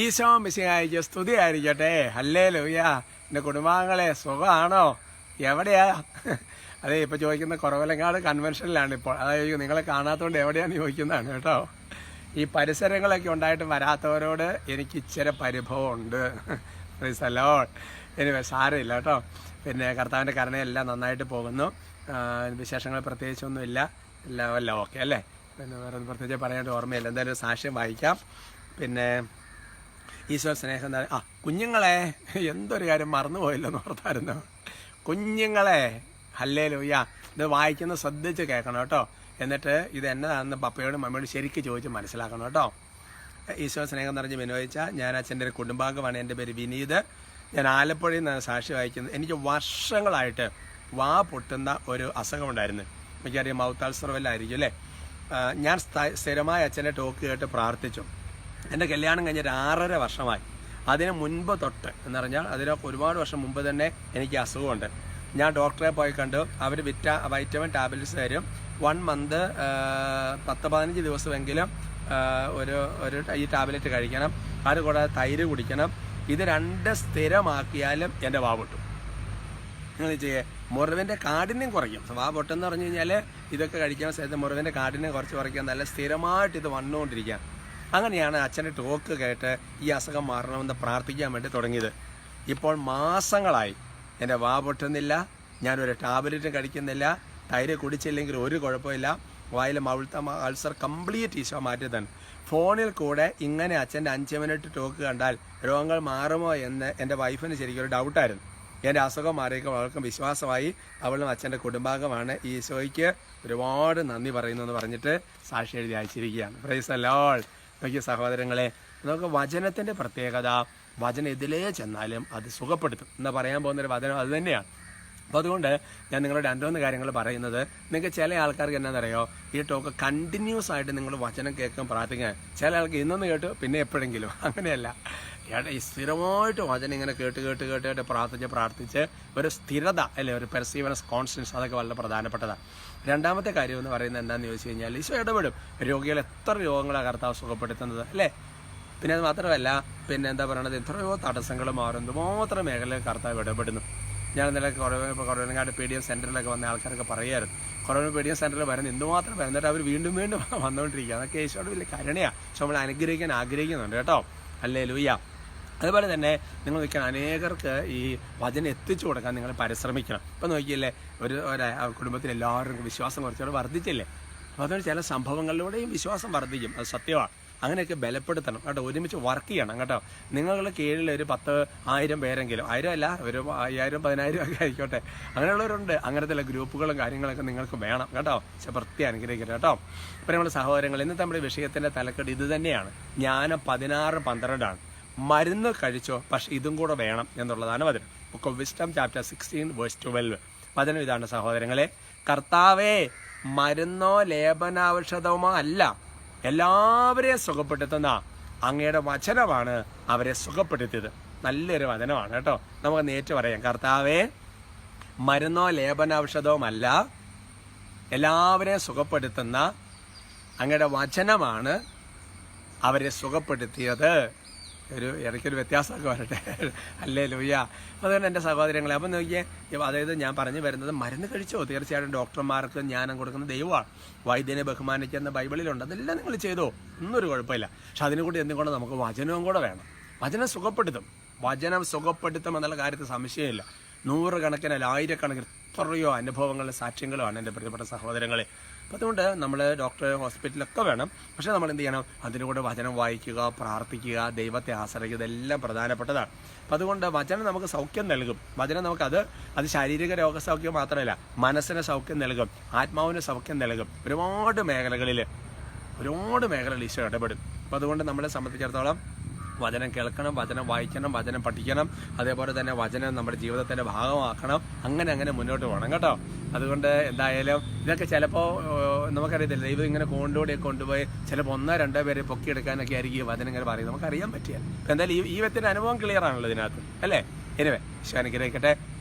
ഈശോ മിശിഹായിക്ക് സ്തുതി ആയിരിക്കട്ടെ അല്ലേ ലൂയ എന്റെ കുടുംബാംഗങ്ങളെ സുഖമാണോ? എവിടെയാ? അതെ ഇപ്പോൾ ചോദിക്കുന്ന കുറവലങ്ങാട് കൺവെൻഷനിലാണ് ഇപ്പോൾ. അതായത് നിങ്ങളെ കാണാത്തതുകൊണ്ട് എവിടെയാന്ന് ചോദിക്കുന്നതാണ് കേട്ടോ. ഈ പരിസരങ്ങളൊക്കെ ഉണ്ടായിട്ട് വരാത്തവരോട് എനിക്ക് ഇച്ചിരി പരിഭവമുണ്ട്. പ്രീസല്ലോ ഇനി സാരമില്ല കേട്ടോ. പിന്നെ കർത്താവിന്റെ കരുണയെല്ലാം നന്നായിട്ട് പോകുന്നു. വിശേഷങ്ങൾ പ്രത്യേകിച്ചൊന്നുമില്ല. എല്ലാം എല്ലാം ഓക്കെ അല്ലേ? പിന്നെ വേറെ പ്രത്യേകിച്ച് പറയാനായിട്ട് ഓർമ്മയില്ല. എന്തായാലും സാക്ഷ്യം വായിക്കാം. പിന്നെ ഈശോ സ്നേഹം എന്താ ആ കുഞ്ഞുങ്ങളെ എന്തൊരു കാര്യം മറന്നുപോയില്ലെന്ന് ഓർത്തായിരുന്നു. കുഞ്ഞുങ്ങളെ ഹല്ലേ ലൂയ്യ ഇത് വായിക്കുന്ന ശ്രദ്ധിച്ച് കേൾക്കണം കേട്ടോ. എന്നിട്ട് ഇത് എന്നതാണെന്ന് പപ്പയോടും മമ്മയോടും ശരിക്ക് ചോദിച്ച് മനസ്സിലാക്കണം കേട്ടോ. ഈശോ സ്നേഹം നിറഞ്ഞ് വിനോദിച്ച ഞാൻ അച്ഛന്റെ ഒരു കുടുംബാംഗമാണ്. എന്റെ പേര് വിനീത്. ഞാൻ ആലപ്പുഴയിൽ നിന്നാണ് സാക്ഷി വായിക്കുന്നത്. എനിക്ക് വർഷങ്ങളായിട്ട് വാ പൊട്ടുന്ന ഒരു അസുഖമുണ്ടായിരുന്നു. എനിക്കറിയാം മൗത്ത് ആയിരിക്കും അല്ലേ? ഞാൻ സ്ഥ- സ്ഥിരമായി അച്ഛന്റെ ടോക്ക് കേട്ട് പ്രാർത്ഥിച്ചു. എന്റെ കല്യാണം കഴിഞ്ഞിട്ട് ആറര വർഷമായി. അതിന് മുൻപ് തൊട്ട് എന്ന് പറഞ്ഞാൽ അതിന് ഒരുപാട് വർഷം മുമ്പ് തന്നെ എനിക്ക് അസുഖമുണ്ട്. ഞാൻ ഡോക്ടറെ പോയി കണ്ടു. അവർ വിറ്റ വൈറ്റമിൻ ടാബ്ലറ്റ്സ് തരും. വൺ മന്ത് പത്ത് പതിനഞ്ച് ദിവസമെങ്കിലും ഒരു ഒരു ഈ ടാബ്ലറ്റ് കഴിക്കണം. അതുകൂടാതെ തൈര് കുടിക്കണം. ഇത് രണ്ട് സ്ഥിരമാക്കിയാലും എന്റെ വാ പൊട്ടും. നിങ്ങൾ ചെയ്യേ. മുറിവിന്റെ കാഠിന്യം കുറയ്ക്കും. വാ പൊട്ടെന്ന് പറഞ്ഞു കഴിഞ്ഞാൽ ഇതൊക്കെ കഴിക്കാൻ സ്ഥലത്ത് മുറിവിന്റെ കാഠിന്യം കുറച്ച് കുറയ്ക്കാൻ നല്ല സ്ഥിരമായിട്ട് ഇത് വന്നുകൊണ്ടിരിക്കുക അങ്ങനെയാണ് അച്ഛന്റെ ടോക്ക് കേട്ട് ഈ അസുഖം മാറണമെന്ന് പ്രാർത്ഥിക്കാൻ വേണ്ടി തുടങ്ങിയത്. ഇപ്പോൾ മാസങ്ങളായി. എന്റെ വാ പൊട്ടുന്നില്ല ഞാനൊരു ടാബ്ലറ്റും കഴിക്കുന്നില്ല തൈര് കുടിച്ചില്ലെങ്കിൽ ഒരു കുഴപ്പമില്ല. വായിൽ മവിൾത്ത അൾസർ കംപ്ലീറ്റ് ഈശോ മാറ്റി തന്നെ ഫോണിൽ കൂടെ ഇങ്ങനെ അച്ഛന്റെ അഞ്ച് മിനിറ്റ് ടോക്ക് കണ്ടാൽ രോഗങ്ങൾ മാറുമോ എന്ന് എന്റെ വൈഫിന് ശരിക്കും ഒരു ഡൗട്ടായിരുന്നു എന്റെ അസുഖം മാറിയേക്കും അവൾക്കും വിശ്വാസമായി. അവളും അച്ഛന്റെ കുടുംബാംഗമാണ്. ഈശോയ്ക്ക് ഒരുപാട് നന്ദി പറയുന്നു എന്ന് പറഞ്ഞിട്ട് സാക്ഷി എഴുതി അയച്ചിരിക്കുകയാണ്. പ്രൈസ് അല്ലോൾ നോക്കിയ സഹോദരങ്ങളെ നമുക്ക് വചനത്തിന്റെ പ്രത്യേകത വചനം എതിലേ ചെന്നാലും അത് സുഖപ്പെടുത്തും. എന്ന് പറയാൻ പോകുന്നൊരു വചനം അത് തന്നെയാണ്. അപ്പോൾ അതുകൊണ്ട് ഞാൻ നിങ്ങളോട് രണ്ടുമൂന്ന് കാര്യങ്ങൾ പറയുന്നത്. നിങ്ങൾക്ക് ചില ആൾക്കാർക്ക് എന്നാണെന്നറിയോ ഈ ടോക്ക് കണ്ടിന്യൂസ് ആയിട്ട് നിങ്ങൾ വചനം കേൾക്കാൻ പ്രാർത്ഥിക്കാൻ. ചില ആൾക്ക് ഇന്നൊന്ന് കേട്ടു പിന്നെ എപ്പോഴെങ്കിലും. അങ്ങനെയല്ല. ഈ സ്ഥിരമായിട്ട് വചനം ഇങ്ങനെ കേട്ട് കേട്ട് കേട്ട് കേട്ട് പ്രാർത്ഥിച്ച് പ്രാർത്ഥിച്ച് ഒരു സ്ഥിരത അല്ലെ ഒരു പെർസീവനസ് കോൺസ്റ്റൻസ് അതൊക്കെ വളരെ പ്രധാനപ്പെട്ടതാണ് രണ്ടാമത്തെ കാര്യം എന്ന് പറയുന്നത് എന്താണെന്ന് ചോദിച്ചു കഴിഞ്ഞാൽ ഈശോ ഇടപെടും. രോഗികൾ എത്ര രോഗങ്ങളാണ് കർത്താവ് സുഖപ്പെടുത്തുന്നത് അല്ലേ? പിന്നെ അത് മാത്രമല്ല പിന്നെ എന്താ പറയണത്? എത്രയോ തടസ്സങ്ങൾ മാറും എന്തുമാത്രം മേഖലയിൽ കർത്താവ് ഇടപെടുന്നു. ഞാൻ ഇന്നലെ കുറവ് കുറവനങ്ങാട് പി ഡി എം സെന്ററിലൊക്കെ വന്ന ആൾക്കാരൊക്കെ പറയായിരുന്നു. കുറവ് പി ഡി എം സെന്ററിൽ വരുന്ന എന്തുമാത്രം വരുന്നിട്ട് അവർ വീണ്ടും വീണ്ടും വന്നുകൊണ്ടിരിക്കുക അതൊക്കെ യേശോട് വലിയ കരുണയാണ് പക്ഷെ നമ്മൾ അനുഗ്രഹിക്കാൻ ആഗ്രഹിക്കുന്നുണ്ട് കേട്ടോ. അല്ലേ ലൂയ്യ അതുപോലെ തന്നെ നിങ്ങൾ നോക്കിയാൽ അനേകർക്ക് ഈ വചനം എത്തിച്ചു കൊടുക്കാൻ നിങ്ങൾ പരിശ്രമിക്കണം. ഇപ്പം നോക്കിയല്ലേ ഒരു കുടുംബത്തിൽ എല്ലാവരും വിശ്വാസം കുറച്ചുകൂടെ വർദ്ധിച്ചില്ലേ? അപ്പോൾ അതുകൊണ്ട് ചില സംഭവങ്ങളിലൂടെയും വിശ്വാസം വർദ്ധിക്കും അത് സത്യമാണ്. അങ്ങനെയൊക്കെ ബലപ്പെടുത്തണം കേട്ടോ ഒരുമിച്ച് വർക്ക് ചെയ്യണം കേട്ടോ. നിങ്ങളുടെ കീഴിൽ ഒരു പത്ത് ആയിരം പേരെങ്കിലും ആയിരം അല്ല ഒരു അയ്യായിരം പതിനായിരം ഒക്കെ ആയിക്കോട്ടെ. അങ്ങനെയുള്ളവരുണ്ട് അങ്ങനത്തെ ഗ്രൂപ്പുകളും കാര്യങ്ങളൊക്കെ നിങ്ങൾക്ക് വേണം കേട്ടോ. പക്ഷെ പ്രത്യേകം അനുഗ്രഹിക്കട്ടെ കേട്ടോ. ഇപ്പം നമ്മുടെ സഹോദരങ്ങൾ ഇന്നത്തെ നമ്മുടെ വിഷയത്തിന്റെ തലക്കെട്ട് ഇത് തന്നെയാണ്. ജ്ഞാനം പതിനാറ് പന്ത്രണ്ടാണ്. മരുന്ന് കഴിച്ചോ? പക്ഷെ ഇതും കൂടെ വേണം എന്നുള്ളതാണ് വചനം. Book of wisdom chapter sixteen verse twelve വചനം ഇതാണ് സഹോദരങ്ങളെ. കർത്താവേ മരുന്നോ ലേപനാവശ്യതമോ അല്ല. എല്ലാവരെയും സുഖപ്പെടുത്തുന്ന അങ്ങയുടെ വചനമാണ് അവരെ സുഖപ്പെടുത്തിയത്. നല്ലൊരു വചനമാണ് കേട്ടോ. നമുക്ക് നേരിട്ട് പറയാം. കർത്താവേ മരുന്നോ ലേപനാവശ്യതവുമല്ല എല്ലാവരെയും സുഖപ്പെടുത്തുന്ന അങ്ങയുടെ വചനമാണ് അവരെ സുഖപ്പെടുത്തിയത്. ഒരു ഇടയ്ക്കൊരു വ്യത്യാസമൊക്കെ വരട്ടെ. അല്ലേ ലൂയ്യ അതുകൊണ്ട് എന്റെ സഹോദരങ്ങളെ അപ്പം നോക്കിയേ അതായത് ഞാൻ പറഞ്ഞു വരുന്നത് മരുന്ന് കഴിച്ചോ? തീർച്ചയായിട്ടും ഡോക്ടർമാർക്ക് ജ്ഞാനം കൊടുക്കുന്ന ദൈവമാണ്. വൈദ്യനെ ബഹുമാനിക്കുന്ന ബൈബിളിലുണ്ട്. അതെല്ലാം നിങ്ങൾ ചെയ്തോ? ഒന്നൊരു കുഴപ്പമില്ല. പക്ഷെ അതിനെ കൂടി എന്തുകൊണ്ട് നമുക്ക് വചനവും കൂടെ വേണം? വചനം സുഖപ്പെടുത്തും. വചനം സുഖപ്പെടുത്തും എന്നുള്ള കാര്യത്തിൽ സംശയമില്ല. നൂറുകണക്കിന് ആയിരക്കണക്കിന് എത്രയോ അനുഭവങ്ങളും സാക്ഷ്യങ്ങളുമാണ് എന്റെ പ്രിയപ്പെട്ട സഹോദരങ്ങളെ. അപ്പം അതുകൊണ്ട് നമ്മൾ ഡോക്ടർ ഹോസ്പിറ്റലൊക്കെ വേണം. പക്ഷേ നമ്മൾ എന്ത് ചെയ്യണം? അതിന്റെ കൂടെ വചനം വായിക്കുക പ്രാർത്ഥിക്കുക ദൈവത്തെ ആശ്രയിക്കുക ഇതെല്ലാം പ്രധാനപ്പെട്ടതാണ്. അപ്പം അതുകൊണ്ട് വചനം നമുക്ക് സൗഖ്യം നൽകും. വചനം നമുക്കത് അത് ശാരീരിക രോഗസൗഖ്യം മാത്രമല്ല മനസ്സിന് സൗഖ്യം നൽകും ആത്മാവിന് സൗഖ്യം നൽകും. ഒരുപാട് മേഖലകളിൽ ഒരുപാട് മേഖലകളിൽ ഈശോ ഇടപെടും. അപ്പം അതുകൊണ്ട് നമ്മളെ സംബന്ധിച്ചിടത്തോളം വചനം കേൾക്കണം വചനം വായിക്കണം വചനം പഠിക്കണം അതേപോലെ തന്നെ വചനം നമ്മുടെ ജീവിതത്തിന്റെ ഭാഗമാക്കണം. അങ്ങനെ അങ്ങനെ മുന്നോട്ട് പോകണം കേട്ടോ. അതുകൊണ്ട് എന്തായാലും ഇതൊക്കെ ചിലപ്പോൾ നമുക്കറിയത്തില്ല. ദൈവം ഇങ്ങനെ കൊണ്ടുകൂടി കൊണ്ടുപോയി ചിലപ്പോൾ ഒന്നോ രണ്ടോ പേരെ പൊക്കിയെടുക്കാനൊക്കെ ആയിരിക്കും ഈ വചനം ഇങ്ങനെ പറയും നമുക്കറിയാൻ പറ്റിയ എന്തായാലും ഈ ഈ വ്യക്തിന്റെ അനുഭവം ക്ലിയർ ആണല്ലോ ഇതിനകത്ത്. അല്ലേ? എനിവേ ഈശോ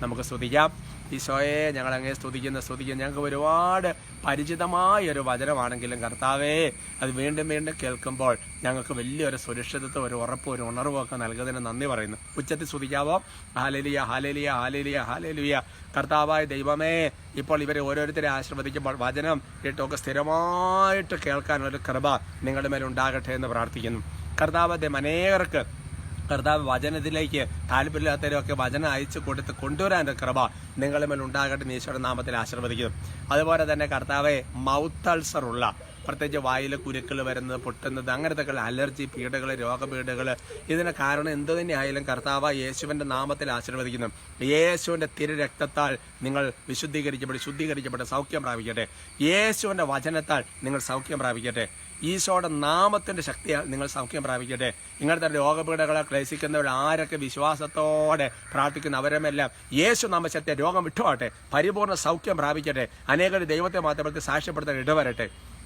നമുക്ക് സ്തുതിക്കാം. ഈശോയെ ഞങ്ങൾ അങ്ങേ സ്തുതിക്കുന്ന സ്തുതിക്കുന്ന. ഞങ്ങൾക്ക് ഒരുപാട് പരിചിതമായ ഒരു വചനമാണെങ്കിലും കർത്താവേ അത് വീണ്ടും വീണ്ടും കേൾക്കുമ്പോൾ ഞങ്ങൾക്ക് വലിയൊരു സുരക്ഷിതത്വം ഒരു ഉറപ്പും ഒരു ഉണർവും ഒക്കെ നൽകുന്നതിന് നന്ദി പറയുന്നു. ഉച്ചത്തിൽ സ്തുതിക്കാവോ? ഹാലലിയ ഹാലലിയ ഹാലലിയ ഹാലലിയ കർത്താവായ ദൈവമേ ഇപ്പോൾ ഇവരെ ഓരോരുത്തരെ ആശീർവദിക്കുമ്പോൾ വചനം കേട്ടൊക്കെ സ്ഥിരമായിട്ട് കേൾക്കാനുള്ളൊരു കൃപ നിങ്ങളുടെ മേലുണ്ടാകട്ടെ എന്ന് പ്രാർത്ഥിക്കുന്നു. കർത്താവ് അനേകർക്ക് കർത്താവ് വചനത്തിലേക്ക് താല്പര്യമില്ലാത്തവരൊക്കെ വചനം അയച്ചു കൊടുത്ത് കൊണ്ടുവരാൻ ഒരു കൃപ നിങ്ങളുടെ മേൽ ഉണ്ടാകട്ടെ ഈശോയുടെ നാമത്തിൽ ആശീർവദിക്കുന്നു. അതുപോലെ തന്നെ കർത്താവെ മൗത്ത് അൾസർ ഉള്ള പ്രത്യേകിച്ച് വായിൽ കുരുക്കൾ വരുന്നത് പൊട്ടുന്നത് അങ്ങനത്തെ അലർജി പീഡകൾ രോഗപീഡകൾ ഇതിന് കാരണം എന്തു തന്നെ ആയാലും കർത്താവ് യേശുവിന്റെ നാമത്തിൽ ആശീർവദിക്കുന്നു. യേശുവിന്റെ തിരുരക്തത്താൽ നിങ്ങൾ വിശുദ്ധീകരിക്കപ്പെട്ട് ശുദ്ധീകരിക്കപ്പെട്ട് സൗഖ്യം പ്രാപിക്കട്ടെ. യേശുവിന്റെ വചനത്താൽ നിങ്ങൾ സൗഖ്യം പ്രാപിക്കട്ടെ. ഈശോയുടെ നാമത്തിന്റെ ശക്തിയാൽ നിങ്ങൾ സൗഖ്യം പ്രാപിക്കട്ടെ. ഇങ്ങനത്തെ രോഗപീഠകളെ ക്ലേശിക്കുന്നവർ ആരൊക്കെ വിശ്വാസത്തോടെ പ്രാർത്ഥിക്കുന്ന അവരുമെല്ലാം യേശു നാമശക്തിയെ രോഗം വിട്ടുപാട്ടെ പരിപൂർണ സൗഖ്യം പ്രാപിക്കട്ടെ. അനേകം ദൈവത്തെ മാത്രമേ സാക്ഷ്യപ്പെടുത്താൻ ഇടവരട്ടെ.